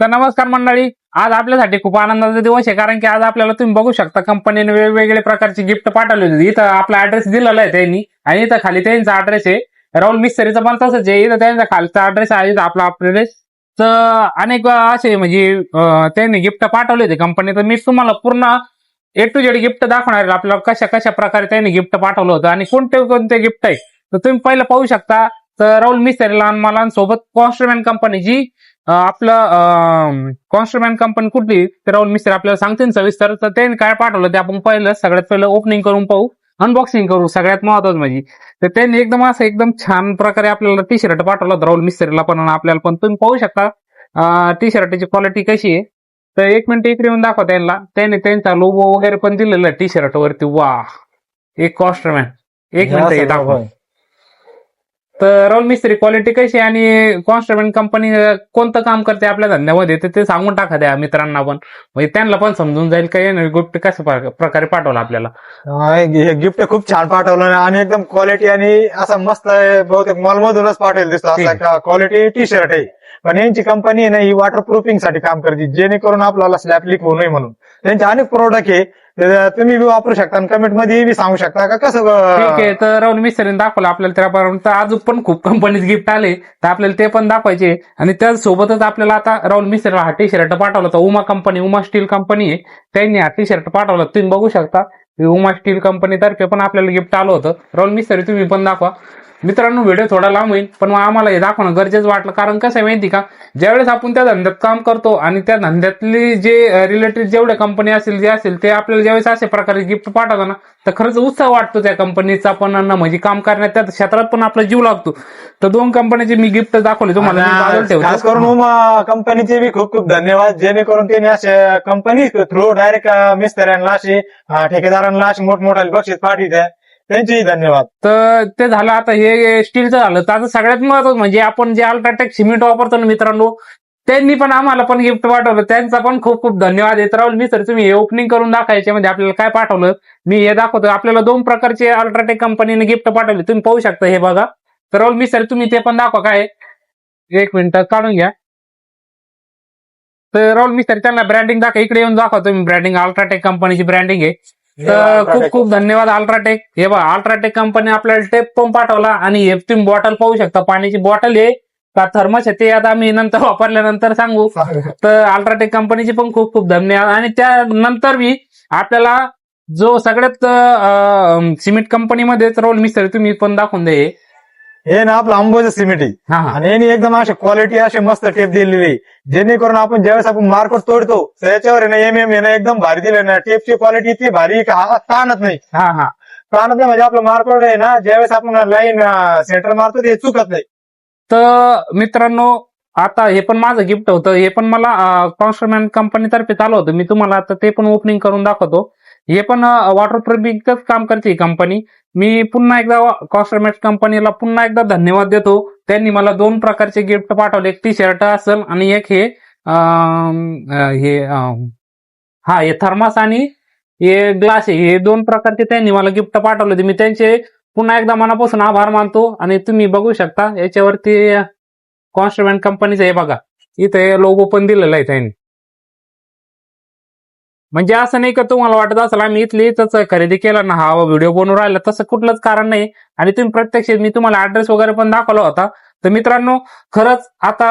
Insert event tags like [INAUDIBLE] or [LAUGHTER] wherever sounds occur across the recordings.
तर नमस्कार मंडळी आज आपल्यासाठी खूप आनंदाचा दिवस आहे कारण की आज आपल्याला तुम्ही बघू शकता कंपनीने वेगवेगळे प्रकारचे गिफ्ट पाठवले होते. इथं आपला ऍड्रेस दिलेला आहे त्यांनी आणि इथं खाली त्यांचा ऍड्रेस आहे. राहुल मिस्त्रीचा पण तसंच आहे. इथं त्यांचा खालचा ऍड्रेस आहे. इथं आपला ऍड्रेस तर अनेक असे म्हणजे त्यांनी गिफ्ट पाठवले होते कंपनी तर मी तुम्हाला पूर्ण ए टू जेड गिफ्ट दाखवणार आपल्याला कशा कशा प्रकारे त्यांनी गिफ्ट पाठवलं होतं आणि कोणते कोणते गिफ्ट आहे. तर तुम्ही पहिलं पाहू शकता तर राहुल मिस्त्री लहान मला कॉन्स्ट्रुमेंट कंपनी कंपनीची आपलं कॉन्स्ट्रुमेंट कंपनी कुठली? तर राहुल मिस्त्री आपल्याला सांगतील. सविस्तर तर त्यांनी काय पाठवलं ते आपण पहिलं सगळ्यात पहिलं ओपनिंग करून पाहू. अनबॉक्सिंग करू सगळ्यात महत्वाचं म्हणजे. तर त्यांनी एकदम असं एकदम छान प्रकारे आपल्याला टी शर्ट पाठवलं. राहुल मिस्त्रीला पण आपल्याला पण. तुम्ही पाहू शकता टी शर्टची क्वालिटी कशी आहे. तर एक मिनिट इकडे येऊन दाखवा त्यांना. त्याने त्यांचा लोगो वगैरे पण दिलेला टी शर्ट वरती. वा एक कॉस्टमॅन एक मिनिट दाखवा. तर राहुल मिस्त्री क्वालिटी कशी आहे? आणि कॉन्स्ट्रुमेंट कंपनी कोणतं काम करते आपल्या धंद्यामध्ये? तर ते सांगून टाका द्या मित्रांना पण. म्हणजे त्यांना पण समजून जाईल काही गोष्टी कशा प्र- प्रकारे पाठवलं आपल्याला? हे गिफ्ट खूप छान पाठवलं आणि एकदम क्वालिटी आणि असं मस्त आहे. बहुतेक मॉल मधूनच पाठवेल दिसतो क्वालिटी टी शर्ट आहे. पण यांची कंपनी आहे ना ही वॉटर प्रूफिंगसाठी काम करते. जेणेकरून आपल्याला स्लॅप लीक होऊ नये म्हणून. त्यांचे अनेक प्रोडक्ट आहे. तुम्ही बी वापरू शकता आणि कमेंटमध्ये बी सांगू शकता का कसं ठीक आहे तर राहुल मिस्त्रीने दाखवलं आपल्याला त्यापर्यंत अजून पण खूप कंपनीत गिफ्ट आले. तर आपल्याला ते पण दाखवायचे. आणि त्यासोबतच आपल्याला आता राहुल मिस्त्रीला हा टी शर्ट पाठवला होता. Uma company Uma steel company आहे. त्यांनी हा टी शर्ट पाठवला. तुम्ही बघू शकता. उमा स्टील कंपनीतर्फे पण आपल्याला गिफ्ट आलं होतं. राहुल मिस्त्री तुम्ही पण दाखवा. मित्रांनो व्हिडिओ थोडा लांब होईल पण मग आम्हाला हे दाखवणं गरजेचं वाटलं. कारण कसं आहे माहिती का? ज्यावेळेस आपण त्या धंद्यात काम करतो आणि त्या धंद्यातली जे रिलेटेड जेवढ्या कंपनी असेल जे असेल ते आपल्याला ज्यावेळेस अशा प्रकारे गिफ्ट पाठवतात ना तर खरंच उत्साह वाटतो त्या कंपनीचा पण म्हणजे काम करण्यात. त्या क्षेत्रात पण आपला जीव लागतो. तर दोन कंपनीचे मी गिफ्ट दाखवले. तुम्हाला करून कंपनीचे बी खूप खूप धन्यवाद. जेणेकरून त्यांनी असे कंपनी थ्रू डायरेक्ट मिस्त्र्यांना असे ठेकेदारांना असे मोठमोठ्या बक्षीस पाठवित आहे. त्यांचेही धन्यवाद. तर ते झालं आता हे स्टीलचं झालं. तर आता सगळ्यात महत्वाचं म्हणजे आपण जे अल्ट्राटेक सिमेंट वापरतो ना मित्रांनो त्यांनी पण आम्हाला पण गिफ्ट पाठवलं. त्यांचा पण खूप खूप धन्यवाद. येत राहुल मी सर तुम्ही हे ओपनिंग करून दाखवायचे म्हणजे आपल्याला काय पाठवलं. मी हे दाखवतो. आपल्याला दोन प्रकारचे अल्ट्राटेक कंपनीने गिफ्ट पाठवले. तुम्ही पाहू शकता हे बघा. तर राहुल मी सर तुम्ही ते पण दाखवा काय एक मिनिट काढून घ्या. तर राहुल मिस्टर त्यांना ब्रँडिंग दाखवा. इकडे येऊन दाखवा. तुम्ही ब्रँडिंग अल्ट्राटेक कंपनीची ब्रँडिंग आहे. तर खूप खूप धन्यवाद अल्ट्राटेक हे बघा अल्ट्राटेक कंपनी आपल्याला टेप पण पाठवला आणि हे तुम्ही बॉटल पाहू शकता. पाण्याची बॉटल आहे का थर्मस आहे ते आता आम्ही नंतर [LAUGHS] वापरल्यानंतर सांगू. तर अल्ट्राटेक कंपनीचे पण खूप खूप धन्यवाद. आणि त्यानंतर मी आपल्याला जो सगळ्यात सिमेंट कंपनीमध्ये रोल मिस्त्री तुम्ही पण दाखवून दे. हे ना आपलं अंबोज सिमेंट आहे. हा आणि यांनी एकदम अशी क्वालिटी अशी मस्त टेप दिलेली आहे. जेणेकरून आपण ज्यावेळेस आपण मार्केट तोडतो तर याच्यावर आहे ना एम एम ना एकदम भारी दिले ना. टेपची क्वालिटी इतकी भारी आहे का? हा ताणत नाही. हा हा. ताणत नाही म्हणजे आपलं मार्केट आहे ना ज्यावेळेस आपण लाईन सेंटर मारतो ते चुकत नाही. तर मित्रांनो आता हे पण माझं गिफ्ट होतं. हे पण मला कॉन्स्ट्रुमेंट कंपनीतर्फे चालू होतं. मी तुम्हाला आता ते पण ओपनिंग करून दाखवतो. हे पण वॉटर प्रूफिंगच काम करते ही कंपनी मी पुन्हा एकदा कॉस्टमेट कंपनीला पुन्हा एकदा धन्यवाद देतो. त्यांनी मला दोन प्रकारचे गिफ्ट पाठवले. एक टी शर्ट असेल आणि एक हे हे हा हे थर्मास आणि हे ग्लास आहे. हे दोन प्रकारचे त्यांनी मला गिफ्ट पाठवले होते. मी त्यांचे पुन्हा एकदा मनापासून आभार मानतो आणि तुम्ही बघू शकता याच्यावरती कॉन्स्ट्रुमेंट कंपनीचं हे बघा. इथे लोगो पण दिलेला आहे त्यांनी. म्हणजे असं नाही का तुम्हाला वाटत असेल आम्ही इथली इथंच खरेदी केला ना हा व्हिडिओ बनवून राहिला. तसं कुठलंच कारण नाही. आणि तुम्ही प्रत्यक्ष मी तुम्हाला ऍड्रेस वगैरे पण दाखवला होता. तर मित्रांनो खरंच आता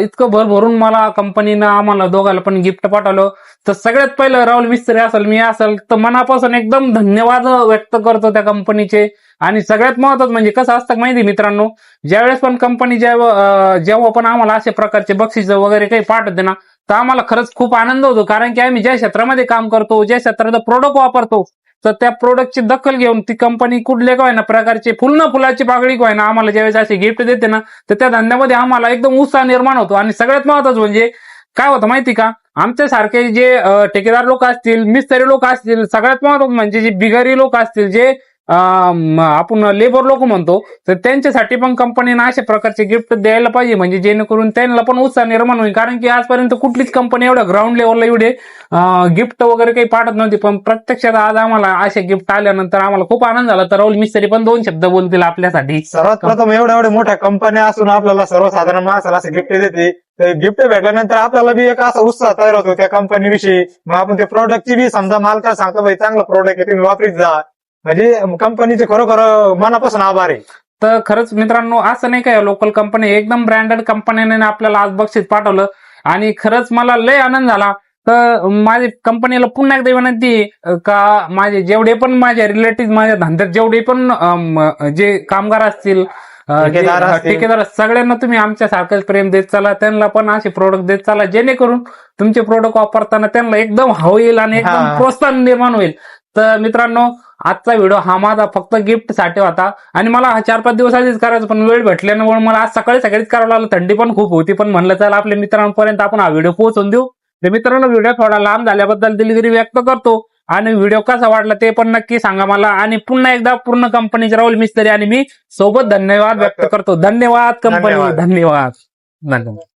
इतकं भर भरून मला कंपनीनं आम्हाला दोघाला पण गिफ्ट पाठवलं. तर सगळ्यात पहिलं राहुल मिस्त्री असेल मी असेल तर मनापासून एकदम धन्यवाद व्यक्त करतो त्या कंपनीचे आणि सगळ्यात महत्वाचं म्हणजे कसं असतं माहिती मित्रांनो ज्यावेळेस पण कंपनी जेव्हा जेव्हा पण आम्हाला अशा प्रकारचे बक्षीस वगैरे काही पाठवते ना तर आम्हाला खरंच खूप आनंद होतो. कारण की आम्ही ज्या क्षेत्रामध्ये काम करतो ज्या क्षेत्राचं प्रोडक्ट वापरतो तर त्या प्रोडक्टची दखल घेऊन ती कंपनी कुठले काय ना प्रकारचे फुल ना फुलाची पागडी काय ना आम्हाला ज्यावेळेस असे गिफ्ट देते ना तर त्या धंद्यामध्ये आम्हाला एकदम उत्साह निर्माण होतो. आणि सगळ्यात महत्वाचं म्हणजे काय होतं माहिती का? आमच्यासारखे जे ठेकेदार लोक असतील मिस्त्री लोक असतील सगळ्यात महत्वाचं म्हणजे जे बिगारी लोक असतील जे आपण लेबर लोक म्हणतो तर त्यांच्यासाठी पण कंपनीनं अशा प्रकारचे गिफ्ट द्यायला पाहिजे. म्हणजे जेणेकरून त्यांना पण उत्साह निर्माण होईल. कारण की आजपर्यंत कुठलीच कंपनी एवढ्या ग्राउंड लेवलला एवढे गिफ्ट वगैरे काही पाठत नव्हती. पण प्रत्यक्षात आज आम्हाला असे गिफ्ट आल्यानंतर आम्हाला खूप आनंद झाला. तर राहुल मिस्त्री पण दोन शब्द बोलतील आपल्यासाठी. सर्वात प्रथम एवढ्या एवढ्या मोठ्या कंपन्या असून आपल्याला सर्वसाधारण माणसाला असे गिफ्ट देते. तर गिफ्ट भेटल्यानंतर आपल्याला बी एक असा उत्साह तयार होतो त्या कंपनीविषयी मग आपण त्या प्रोडक्टची बी समजा मालकाला सांगतो भाई चांगलं प्रोडक्ट आहे तुम्ही वापरीत जा. म्हणजे कंपनीचे खरोखर मनापासून आभार आहे. तर खरंच मित्रांनो असं नाही काय लोकल कंपनी एकदम ब्रँडेड कंपनीने आपल्याला आज बक्षीस पाठवलं. आणि खरंच मला लय आनंद झाला. तर माझी कंपनीला पुन्हा एकदा विनंती का माझे जेवढे पण माझे रिलेटिव्ह माझ्या धंद्यात जेवढे पण जे कामगार असतील ठेकेदार सगळ्यांना तुम्ही आमच्या सारखंच प्रेम देत चला. त्यांना पण असे प्रोडक्ट देत चला. जेणेकरून तुमचे प्रोडक्ट वापरताना त्यांना एकदम होईल आणि एकदम. प्रोत्साहन निर्माण होईल. तर मित्रांनो आजचा व्हिडिओ हा माझा फक्त गिफ्टसाठी होता. आणि मला हा चार पाच दिवस आधीच करायचं पण वेळ भेटल्यामुळे मला आज सकाळी सकाळीच करावं लागलं. थंडी पण खूप होती पण म्हणलं चला आपल्या मित्रांपर्यंत आपण हा व्हिडिओ पोहोचवून देऊ. तर मित्रांनो व्हिडिओ थोडा लांब झाल्याबद्दल दिलगिरी व्यक्त करतो. आणि व्हिडिओ कसा वाटला ते पण नक्की सांगा मला. आणि पुन्हा एकदा पूर्ण कंपनीचे राहुल मिस्त्री आणि मी सोबत धन्यवाद व्यक्त करतो. धन्यवाद कंपनी. धन्यवाद. धन्यवाद.